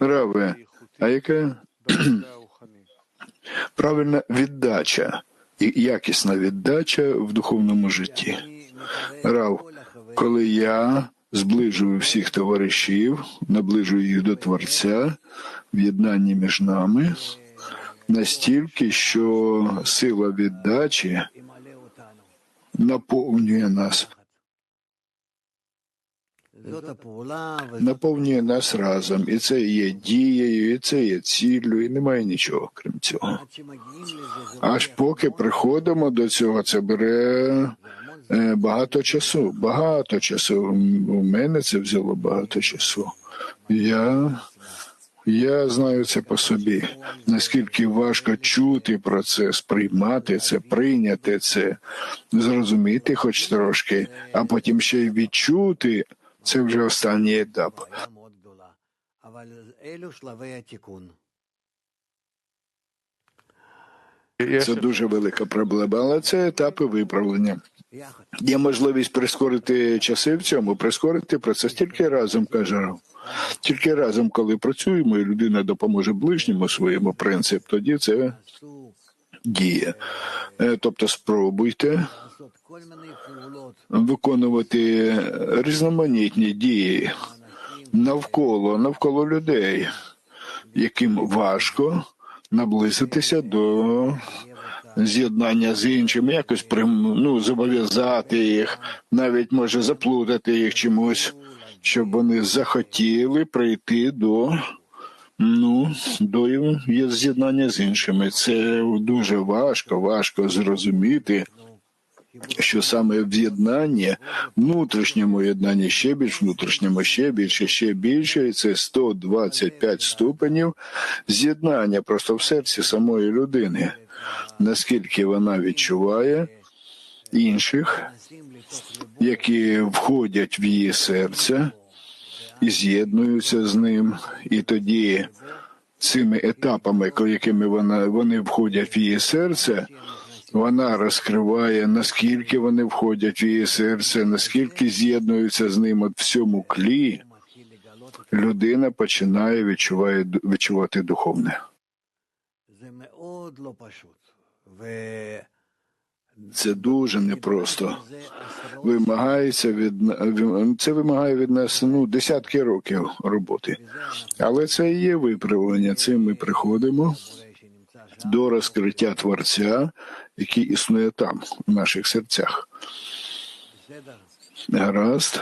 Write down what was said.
Раве, а яка правильна віддача і якісна віддача в духовному житті? Рав, коли я зближую всіх товаришів, наближую їх до Творця, в єднанні між нами, настільки, що сила віддачі наповнює нас, наповнює нас разом, і це є дією, і це є ціллю, і немає нічого крім цього. Аж поки приходимо до цього, це бере е, багато часу. Багато часу. У мене це взяло багато часу. Я, я знаю це по собі. Наскільки важко чути про це, сприймати це, прийняти це, зрозуміти хоч трошки, а потім ще й відчути. Це вже останній етап. Це дуже велика проблема, але це етапи виправлення. Є можливість прискорити часи в цьому, прискорити процес тільки разом, каже Рав. Тільки разом, коли працюємо, і людина допоможе ближньому своєму принцип, тоді це діє. Е, тобто спробуйте виконувати різноманітні дії навколо, навколо людей, яким важко наблизитися до. З'єднання з іншим, якось ну, зобов'язати їх, навіть може заплутати їх чимось, щоб вони захотіли прийти до Ну, дою є з'єднання з іншими. Це дуже важко, важко зрозуміти, що саме в єднанні, внутрішньому єднанні ще більш внутрішньому, ще більше, ще більше, і це 125 ступенів з'єднання просто в серці самої людини, наскільки вона відчуває інших, які входять в її серце і з'єднуюся з ним, і тоді цими етапами, якими вона вони входять в її серце. Вона розкриває, наскільки вони входять в її серце, наскільки з'єднуються з ним от всьому клі, людина починає відчуває, відчувати духовне. Це дуже непросто. Вимагається від це вимагає від нас ну десятки років роботи, але це і є виправлення. Цим ми приходимо до розкриття творця, який існує там, в наших серцях. Гаразд.